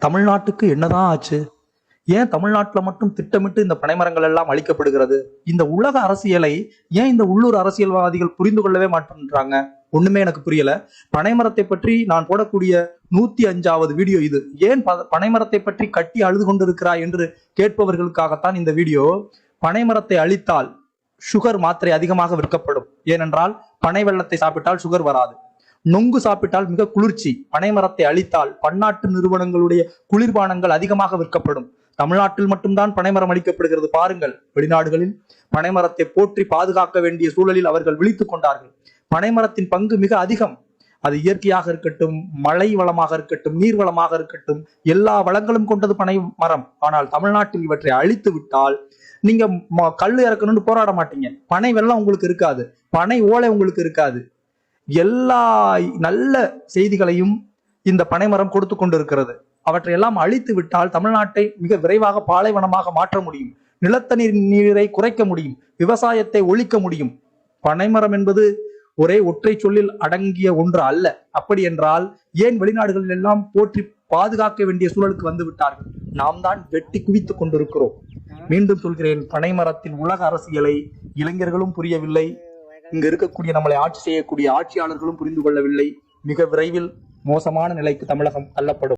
தமிழ்நாட்டுக்கு என்னதான் ஆச்சு? ஏன் தமிழ்நாட்டில் மட்டும் திட்டமிட்டு இந்த பனைமரங்கள் எல்லாம் அழிக்கப்படுகிறது? இந்த உலக அரசியலை ஏன் இந்த உள்ளூர் அரசியல்வாதிகள் புரிந்து கொள்ளவே மாட்டேன்றாங்க? ஒண்ணுமே எனக்கு புரியல. பனைமரத்தை பற்றி நான் போடக்கூடிய நூத்தி அஞ்சாவது வீடியோ இது. ஏன் ப- பனைமரத்தை பற்றி கட்டி அழுது கொண்டிருக்கிறாய் என்று கேட்பவர்களுக்காகத்தான் இந்த வீடியோ. பனைமரத்தை அழித்தால் சுகர் மாத்திரை அதிகமாக விற்கப்படும். ஏனென்றால் பனை வெள்ளத்தை சாப்பிட்டால் சுகர் வராது. நொங்கு சாப்பிட்டால் மிக குளிர்ச்சி. பனைமரத்தை அழித்தால் பன்னாட்டு நிறுவனங்களுடைய குளிர்பானங்கள் அதிகமாக விற்கப்படும். தமிழ்நாட்டில் மட்டும்தான் பனைமரம் அளிக்கப்படுகிறது பாருங்கள் வெளிநாடுகளில் பனைமரத்தை போற்றி பாதுகாக்க வேண்டிய சூழலில் அவர்கள் விழித்துக் கொண்டார்கள். பனைமரத்தின் பங்கு மிக அதிகம். அது இயற்கையாக இருக்கட்டும் மழை வளமாக இருக்கட்டும் நீர் வளமாக இருக்கட்டும் எல்லா வளங்களும் கொண்டது பனை மரம். ஆனால் தமிழ்நாட்டில் இவற்றை அழித்து விட்டால் நீங்க ம- இறக்கணும்னு போராட மாட்டீங்க. பனை வெள்ளம் உங்களுக்கு இருக்காது. பனை ஓலை உங்களுக்கு இருக்காது. எல்லா நல்ல செய்திகளையும் இந்த பனைமரம் கொடுத்து கொண்டிருக்கிறது. அவற்றை எல்லாம் அழித்து விட்டால் தமிழ்நாட்டை மிக விரைவாக பாலைவனமாக மாற்ற முடியும். நிலத்தடி நீரை குறைக்க முடியும். விவசாயத்தை ஒழிக்க முடியும். பனைமரம் என்பது ஒரே ஒற்றை சொல்லில் அடங்கிய ஒன்று அல்ல. அப்படி என்றால் ஏன் வெளிநாடுகளில் எல்லாம் போற்றி பாதுகாக்க வேண்டிய சூழலுக்கு வந்து விட்டார்கள்? நாம் தான் வெட்டி குவித்துக் கொண்டிருக்கிறோம். மீண்டும் சொல்கிறேன் பனைமரத்தின் உலக அரசியலை இளைஞர்களும் புரியவில்லை. இங்கு இருக்கக்கூடிய நம்மளை ஆட்சி செய்யக்கூடிய ஆட்சியாளர்களும் புரிந்து கொள்ளவில்லை. மிக விரைவில் மோசமான நிலைக்கு தமிழகம் தள்ளப்படும்.